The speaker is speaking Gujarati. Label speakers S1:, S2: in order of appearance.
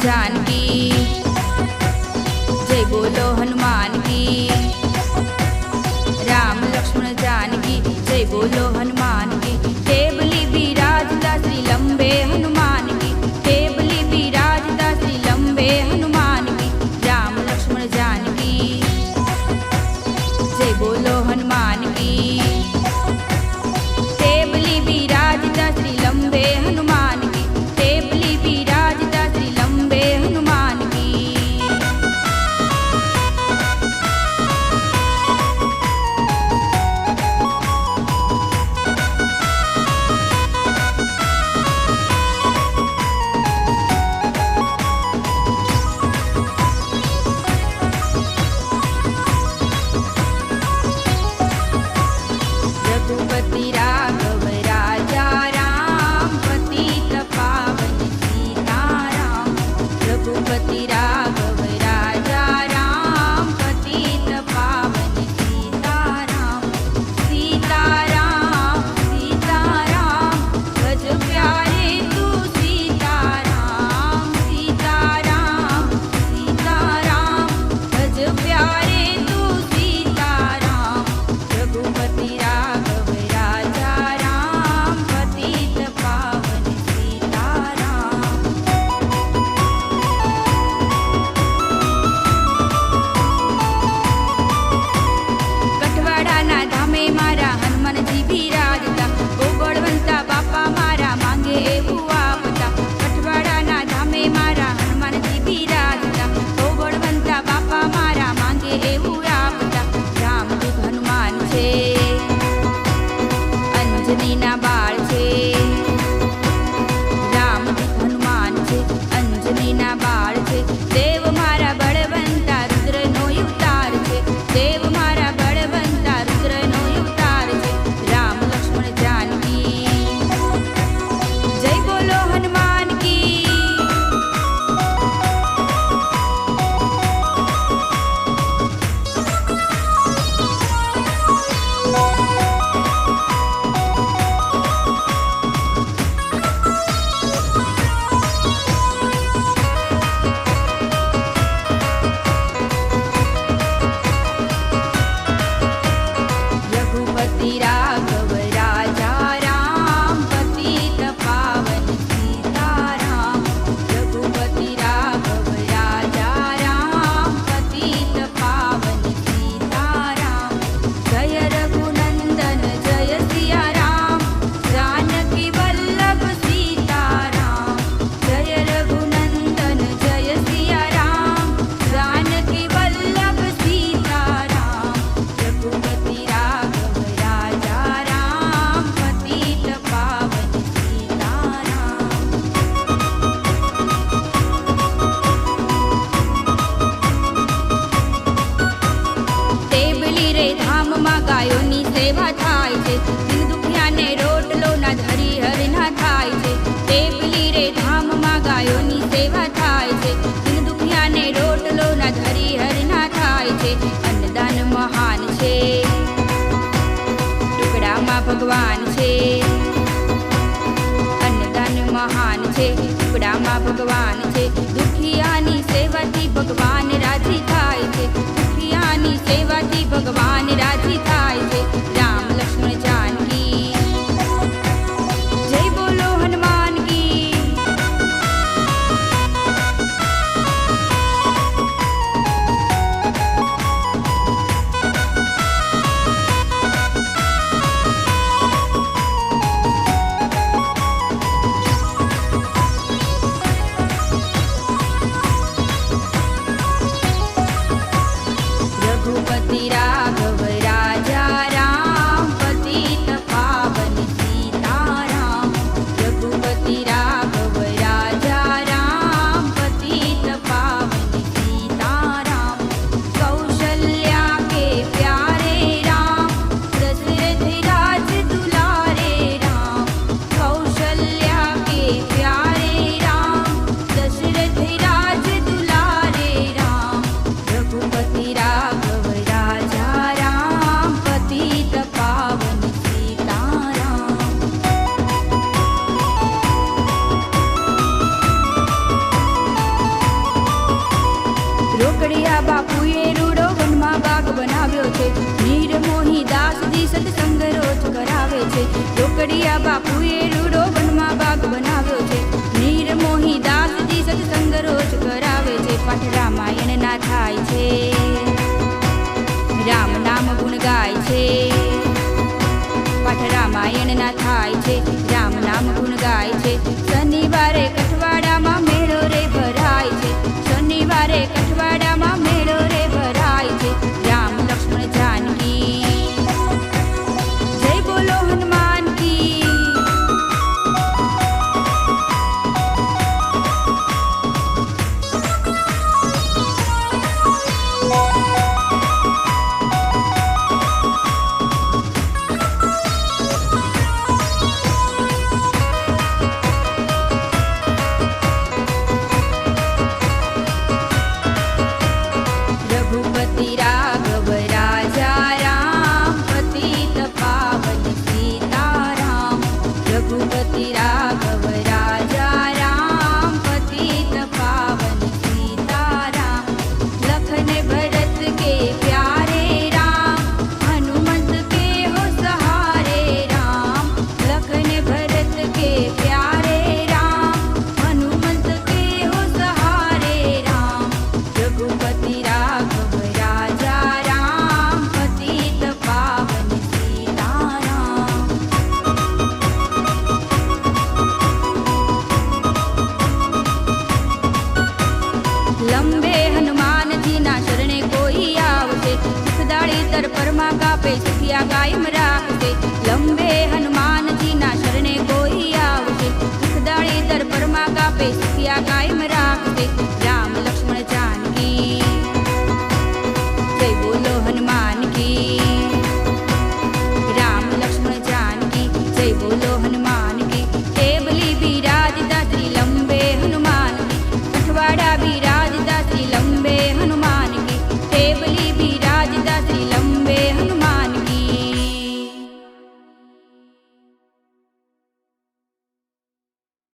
S1: जानकी जय बोलो हनुमान की। राम लक्ष्मण जानकी जय बोलो हनुमान की। केवली विराजता श्री लंबे हनुमान की। केवली विराजता श्री लंबे हनुमान की। राम लक्ष्मण जानकी जय बोलो ભગવાન છે. દુખિયાની સેવાથી ભગવાન રાજી થાય છે. દુખિયાની સેવાથી ભગવાન રાજી થાય ગોગડિયા બાપુએ રૂડો વનમાં બાગ બનાવ્યો છે. નીર મોહી દાસજી સત્સંગ રોજ કરાવે છે. ગોગડિયા બાપુએ રૂડો આપે સુખિયા કાયમ રાખશે લંબે હનુમાન જીના શરણે કોઈ આવશે દુઃખદાળી દર પરમાં કાપે સુખિયા કાયમ રાખશે